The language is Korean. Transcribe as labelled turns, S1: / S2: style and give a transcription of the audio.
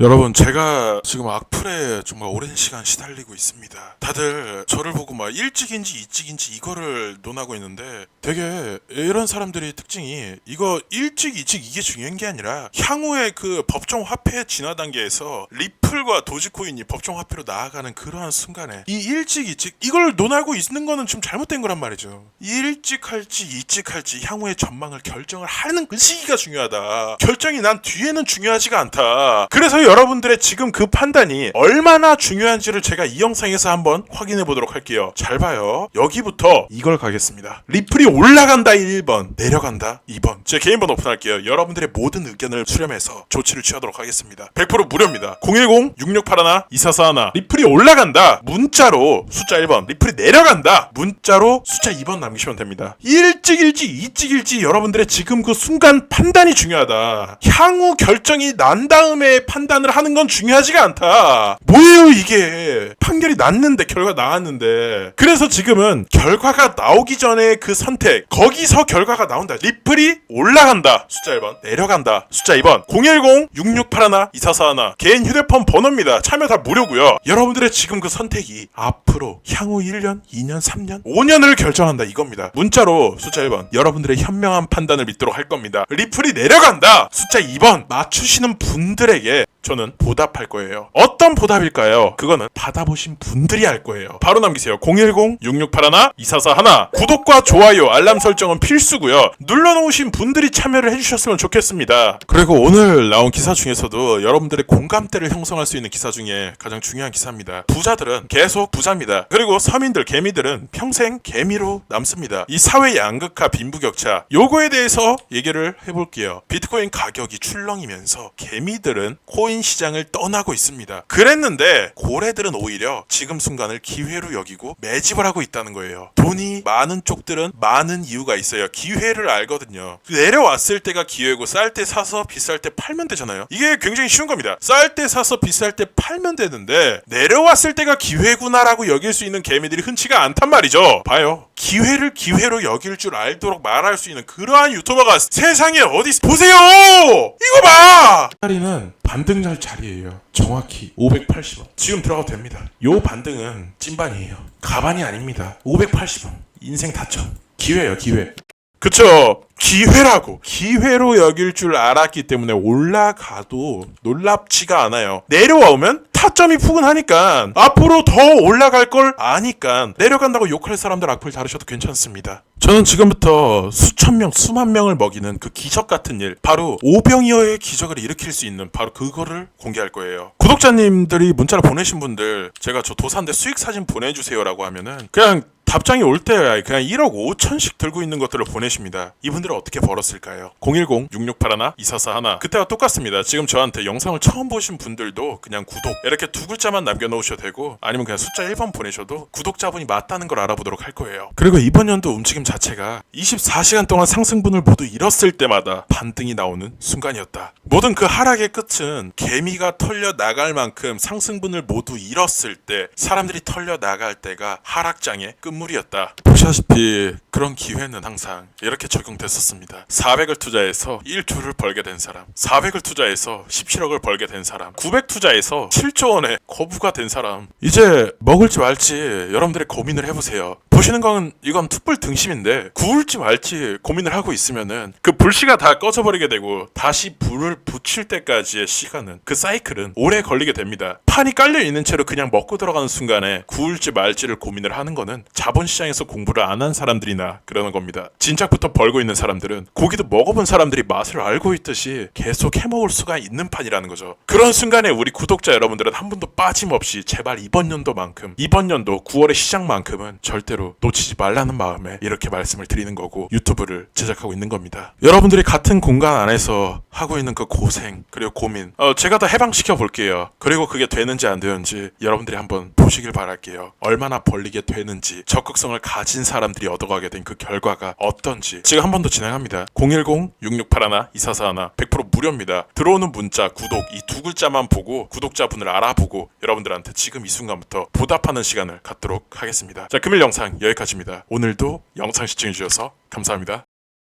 S1: 여러분 제가 지금 악플에 정말 오랜 시간 시달리고 있습니다. 다들 저를 보고 막 일찍인지 이찍인지 이거를 논하고 있는데 되게 이런 사람들이 특징이 이거 일찍 이찍 이게 중요한 게 아니라 향후에 그 법정 화폐 진화 단계에서 리플과 도지코인이 법정 화폐로 나아가는 그러한 순간에 이 일찍 이찍 이걸 논하고 있는 거는 좀 잘못된 거란 말이죠. 일찍 할지 이찍 할지 향후의 전망을 결정을 하는 그 시기가 중요하다. 결정이 난 뒤에는 중요하지가 않다. 그래서 여러분들의 지금 그 판단이 얼마나 중요한지를 제가 이 영상에서 한번 확인해 보도록 할게요. 잘 봐요. 여기부터 이걸 가겠습니다. 리플이 올라간다 1번, 내려간다 2번. 제 개인 번호 오픈할게요. 여러분들의 모든 의견을 수렴해서 조치를 취하도록 하겠습니다. 100% 무료입니다. 010-6681-2441 리플이 올라간다. 문자로 숫자 1번. 리플이 내려간다. 문자로 숫자 2번 남기시면 됩니다. 일찍일지 이찍일지 여러분들의 지금 그 순간 판단이 중요하다. 향후 결정이 난 다음에 판단을 하는 건 중요하지가 않다. 뭐예요 이게? 판결이 났는데 결과 나왔는데. 그래서 지금은 결과가 나오기 전에 그 선택 거기서 결과가 나온다. 리플이 올라간다. 숫자 1번. 내려간다. 숫자 2번. 010-6681-2441 개인 휴대폰 번호입니다. 참여 다 무료고요. 여러분들의 지금 그 선택이 앞으로 향후 1년, 2년, 3년, 5년을 결정한다 이겁니다. 문자로 숫자 1번. 여러분들의 현명한 판단을 믿도록 할 겁니다. 리플이 내려간다. 숫자 2번. 맞추시는 분들에게 저는 보답할 거예요. 어떤 보답일까요? 그거는 받아보신 분들이 알 거예요. 바로 남기세요. 010-6681-2441 구독과 좋아요, 알람 설정은 필수고요. 눌러놓으신 분들이 참여를 해주셨으면 좋겠습니다. 그리고 오늘 나온 기사 중에서도 여러분들의 공감대를 형성할 수 있는 기사 중에 가장 중요한 기사입니다. 부자들은 계속 부자입니다. 그리고 서민들, 개미들은 평생 개미로 남습니다. 이 사회 양극화, 빈부격차 요거에 대해서 얘기를 해볼게요. 비트코인 가격이 출렁이면서 개미들은 코인 시장을 떠나고 있습니다. 그랬는데 고래들은 오히려 지금 순간을 기회로 여기고 매집을 하고 있다는 거예요. 돈이 많은 쪽들은 많은 이유가 있어요. 기회를 알거든요. 내려왔을 때가 기회고 쌀 때 사서 비쌀 때 팔면 되잖아요. 이게 굉장히 쉬운 겁니다. 쌀 때 사서 비쌀 때 팔면 되는데 내려왔을 때가 기회구나라고 여길 수 있는 개미들이 흔치가 않단 말이죠. 봐요. 기회를 기회로 여길 줄 알도록 말할 수 있는 그러한 유튜버가 세상에 어디 있- 보세요. 이거 봐. 자리는 반등잘 자리예요. 정확히 580원. 지금 들어가도 됩니다. 요 반등은 찐반이에요. 가반이 아닙니다. 580원. 인생 다쳐. 기회예요, 기회. 그쵸. 기회라고. 기회로 여길 줄 알았기 때문에 올라가도 놀랍지가 않아요. 내려오면 타점이 푸근하니까 앞으로 더 올라갈 걸 아니까 내려간다고 욕할 사람들 악플 다루셔도 괜찮습니다. 저는 지금부터 수천 명, 수만 명을 먹이는 그 기적 같은 일, 바로 오병이어의 기적을 일으킬 수 있는 바로 그거를 공개할 거예요. 구독자님들이 문자를 보내신 분들, 제가 저 도산대 수익 사진 보내주세요라고 하면은 그냥 답장이 올때 그냥 1억 5천씩 들고 있는 것들을 보내십니다. 이분들은 어떻게 벌었을까요? 010-6681-2441 그때와 똑같습니다. 지금 저한테 영상을 처음 보신 분들도 그냥 구독 이렇게 두 글자만 남겨놓으셔도 되고 아니면 그냥 숫자 1번 보내셔도 구독자분이 맞다는 걸 알아보도록 할 거예요. 그리고 이번 연도 움직임 자체가 24시간 동안 상승분을 모두 잃었을 때마다 반등이 나오는 순간이었다. 모든 그 하락의 끝은 개미가 털려 나갈 만큼 상승분을 모두 잃었을 때 사람들이 털려 나갈 때가 하락장의 끝 물이었다. 보시다시피 그런 기회는 항상 이렇게 적용됐었습니다. 400을 투자해서 1조를 벌게 된 사람, 400을 투자해서 17억을 벌게 된 사람, 900 투자해서 7조 원의 거부가 된 사람. 이제 먹을지 말지 여러분들이 고민을 해보세요. 보시는 건 이건 툭불 등심인데 구울지 말지 고민을 하고 있으면은 그 불씨가 다 꺼져버리게 되고 다시 불을 붙일 때까지의 시간은 그 사이클은 오래 걸리게 됩니다. 판이 깔려 있는 채로 그냥 먹고 들어가는 순간에 구울지 말지를 고민을 하는 거는 자본시장에서 공부를 안 한 사람들이나 그러는 겁니다. 진작부터 벌고 있는 사람들은 고기도 먹어본 사람들이 맛을 알고 있듯이 계속 해먹을 수가 있는 판이라는 거죠. 그런 순간에 우리 구독자 여러분들은 한 분도 빠짐없이 제발 이번 연도만큼 이번 연도 9월의 시장만큼은 절대 로 놓치지 말라는 마음에 이렇게 말씀을 드리는 거고 유튜브를 제작하고 있는 겁니다. 여러분들이 같은 공간 안에서 하고 있는 그 고생 그리고 고민 어, 제가 다 해방시켜 볼게요. 그리고 그게 되는지 안 되는지 여러분들이 한번 보시길 바랄게요. 얼마나 벌리게 되는지 적극성을 가진 사람들이 얻어가게 된 그 결과가 어떤지 지금 한 번 더 진행합니다. 010-6681-2441 100% 무료입니다. 들어오는 문자, 구독 이 두 글자만 보고 구독자분을 알아보고 여러분들한테 지금 이 순간부터 보답하는 시간을 갖도록 하겠습니다. 자 금일 영상 여기까지입니다. 오늘도 영상 시청해주셔서 감사합니다.